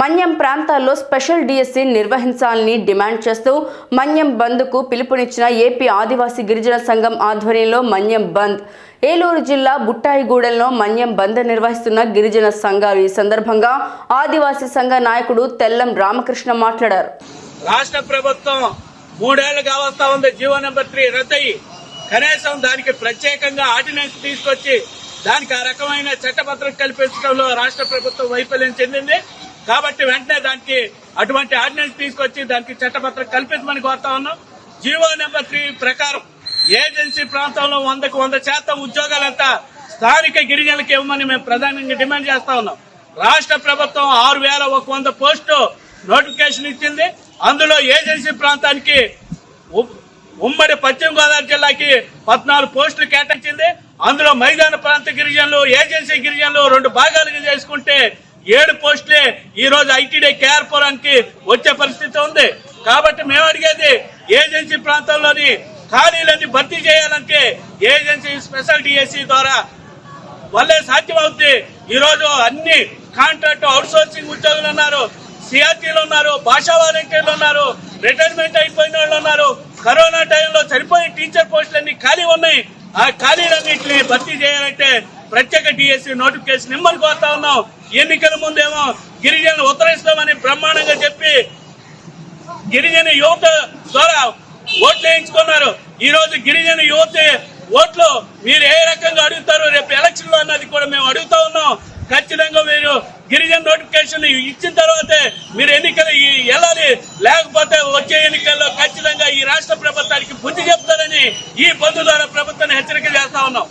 మన్యం ప్రాంతాల్లో special DSC నిర్వహించాలని demand చేస్తూ మన్యం బంద్కు పిలుపునిచ్చిన ఏపీ ఆదివాసీ గిరిజన సంఘం ఆధ్వర్యంలో మన్యం బంద్. ఏలూరు జిల్లా బుట్టాయిగూడెంలో మన్యం బంద్ నిర్వహిస్తున్న గిరిజన సంఘాలు ఈ సందర్భంగా ఆదివాసీ సంఘ నాయకుడు తెల్లం రామకృష్ణ మాట్లాడారు. రాష్ట్ర ప్రభుత్వం మూడేళ్ళు వస్తా ఉంది. జీవో నెంబర్ త్రీ రద్దయి. కనీసం దానికి ప్రత్యేకంగా ఆర్డినెన్స్ తీసుకొచ్చి దానికి ఆ రకమైన చట్టపత్రం కల్పించడంలో రాష్ట్ర ప్రభుత్వం వైఫల్యం చెందింది. కాబట్టి వెంటనే దానికి అటువంటి ఆర్డినెన్స్ తీసుకొచ్చి దానికి చట్టపత్రం కల్పించమని కోరుతా ఉన్నాం. జీవో నెంబర్ త్రీ ప్రకారం ఏజెన్సీ ప్రాంతంలో వందకు వంద శాతం ఉద్యోగాలంతా స్థానిక గిరిజనులకు ఇవ్వమని మేము ప్రధానంగా డిమాండ్ చేస్తా ఉన్నాం. రాష్ట్ర ప్రభుత్వం ఆరు వేల ఒక వంద పోస్టు నోటిఫికేషన్ ఇచ్చింది. అందులో ఏజెన్సీ ప్రాంతానికి ఉ- ఉమ్మడి పశ్చిమ గోదావరి జిల్లాకి పద్నాలుగు పోస్టులు కేటాయించింది. అందులో మైదాన ప్రాంత గిరిజనులు ఏజెన్సీ గిరిజనులు రెండు భాగాలుగా చేసుకుంటే ఏడు పోస్టులే ఈ రోజు ఐటీడీ కేఆర్ పురానికి వచ్చే పరిస్థితి ఉంది. కాబట్టి మేము అడిగేది ఏజెన్సీ ప్రాంతంలోని ఖాళీలన్నీ భర్తీ చేయాలంటే ఏజెన్సీ స్పెషల్ డిఎస్సి ద్వారా వల్లే సాధ్యమవుద్ది. ఈ రోజు అన్ని కాంట్రాక్ట్ అవుట్ సోర్సింగ్ ఉద్యోగులు ఉన్నారు సిఆర్టీలు ఉన్నారు భాషా వాలంటీర్లు ఉన్నారు రిటైర్మెంట్ అయిపోయిన వాళ్ళు ఉన్నారు. కరోనా టైంలో చనిపోయిన టీచర్ పోస్టులన్నీ ఖాళీ ఉన్నాయి. ఆ ఖాళీలన్నింటినీ భర్తీ చేయాలి. ప్రత్యేక డిఎస్సి నోటిఫికేషన్ ఇమ్మని కోరుతా ఉన్నాం. ఎన్నికల ముందేమో గిరిజనులు ఉత్తరిస్తామని బ్రహ్మాండంగా చెప్పి గిరిజన యువత ద్వారా ఓట్లు వేయించుకున్నారు. ఈ రోజు గిరిజన యువత ఓట్లు మీరు ఏ రకంగా అడుగుతారు రేపు ఎలక్షన్లో అన్నది కూడా మేము అడుగుతా ఉన్నాం. ఖచ్చితంగా మీరు గిరిజన నోటిఫికేషన్ ఇచ్చిన తర్వాతే మీరు ఎన్నికలు ఈ- వెళ్ళాలి. లేకపోతే వచ్చే ఎన్నికల్లో ఖచ్చితంగా ఈ రాష్ట్ర ప్రభుత్వానికి బుద్ధి చెప్తారని ఈ బంధు ద్వారా ప్రభుత్వాన్ని హెచ్చరిక చేస్తా ఉన్నాం.